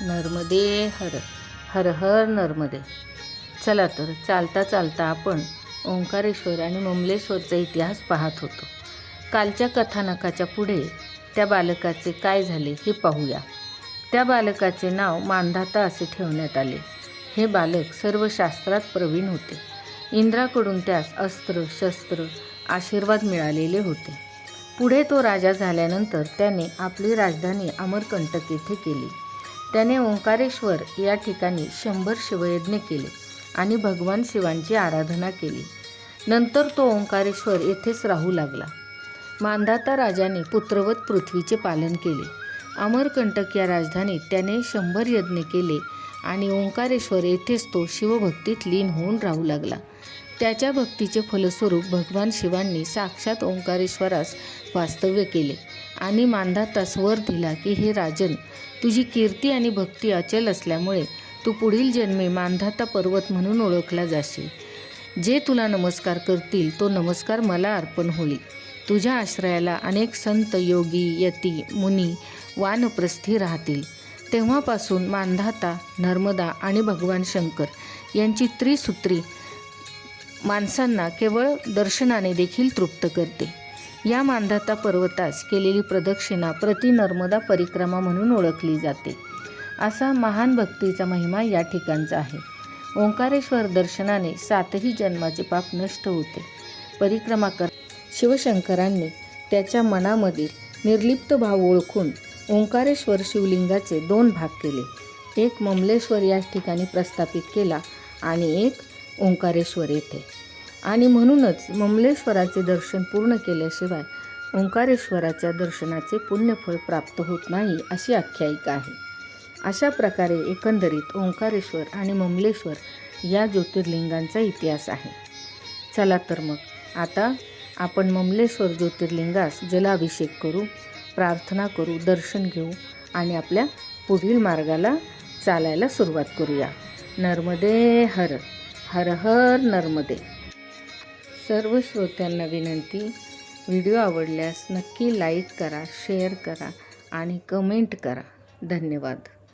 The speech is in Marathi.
नर्मदे हर हर हर नर्मदे. चला तर चालता चालता आपण ओंकारेश्वर आणि ममलेश्वरचा इतिहास पाहत होतो. कालच्या कथानकाच्या पुढे त्या बालकाचे काय झाले हे पाहूया. त्या बालकाचे नाव मांधाता असे ठेवण्यात आले. हे बालक सर्व शास्त्रात प्रवीण होते. इंद्राकडून त्यास अस्त्र शस्त्र आशीर्वाद मिळालेले होते. पुढे तो राजा झाल्यानंतर त्याने आपली राजधानी अमरकंटक येथे केली. त्याने ओंकारेश्वर या ठिकाणी शंभर शिवयज्ञ केले आणि भगवान शिवांची आराधना केली. नंतर तो ओंकारेश्वर येथेच राहू लागला. मांधाता राजाने पुत्रवत पृथ्वीचे पालन केले. अमरकंटक या राजधानीत त्याने शंभर यज्ञ केले आणि ओंकारेश्वर येथेच तो शिवभक्तीत लीन होऊन राहू लागला. त्याच्या भक्तीचे फलस्वरूप भगवान शिवांनी साक्षात ओंकारेश्वरास वास्तव्य केले. आणि मांधातास वर दिला की हे राजन तुझी कीर्ती आणि भक्ती अचल असल्यामुळे तू पुढील जन्मे मांधाता पर्वत म्हणून ओळखला जाशील. जे तुला नमस्कार करतील तो नमस्कार मला अर्पण होईल. तुझ्या आश्रयाला अनेक संत योगी यती मुनी वानप्रस्थी राहतील. तेव्हापासून मांधाता नर्मदा आणि भगवान शंकर यांची त्रिसूत्री माणसांना केवळ दर्शनाने देखील तृप्त करते. या मांधाता पर्वतास केलेली प्रदक्षिणा प्रति नर्मदा परिक्रमा म्हणून ओळखली जाते. असा महान भक्तीचा महिमा या ठिकाणचा आहे. ओंकारेश्वर दर्शनाने सातही जन्माचे पाप नष्ट होते. परिक्रमा कर शिवशंकरांनी त्याच्या मनामधील निर्लिप्त भाव ओळखून ओंकारेश्वर शिवलिंगाचे दोन भाग केले. एक ममलेश्वर या ठिकाणी प्रस्थापित केला आणि एक ओंकारेश्वर येथे. आणि म्हणूनच ममलेश्वराचे दर्शन पूर्ण केल्याशिवाय ओंकारेश्वराच्या दर्शनाचे पुण्यफळ प्राप्त होत नाही अशी आख्यायिका आहे. अशा प्रकारे एकंदरीत ओंकारेश्वर आणि ममलेश्वर या ज्योतिर्लिंगांचा इतिहास आहे. चला तर मग आता आपण ममलेश्वर ज्योतिर्लिंगास जलाभिषेक करू प्रार्थना करू दर्शन घेऊ आणि आपल्या पुढील मार्गाला चालायला सुरुवात करूया. नर्मदे हर हर हर नर्मदे. सर्व श्रोत्यांना विनंती. व्हिडिओ आवडल्यास नक्की लाईक करा शेअर करा आणि कमेंट करा. धन्यवाद.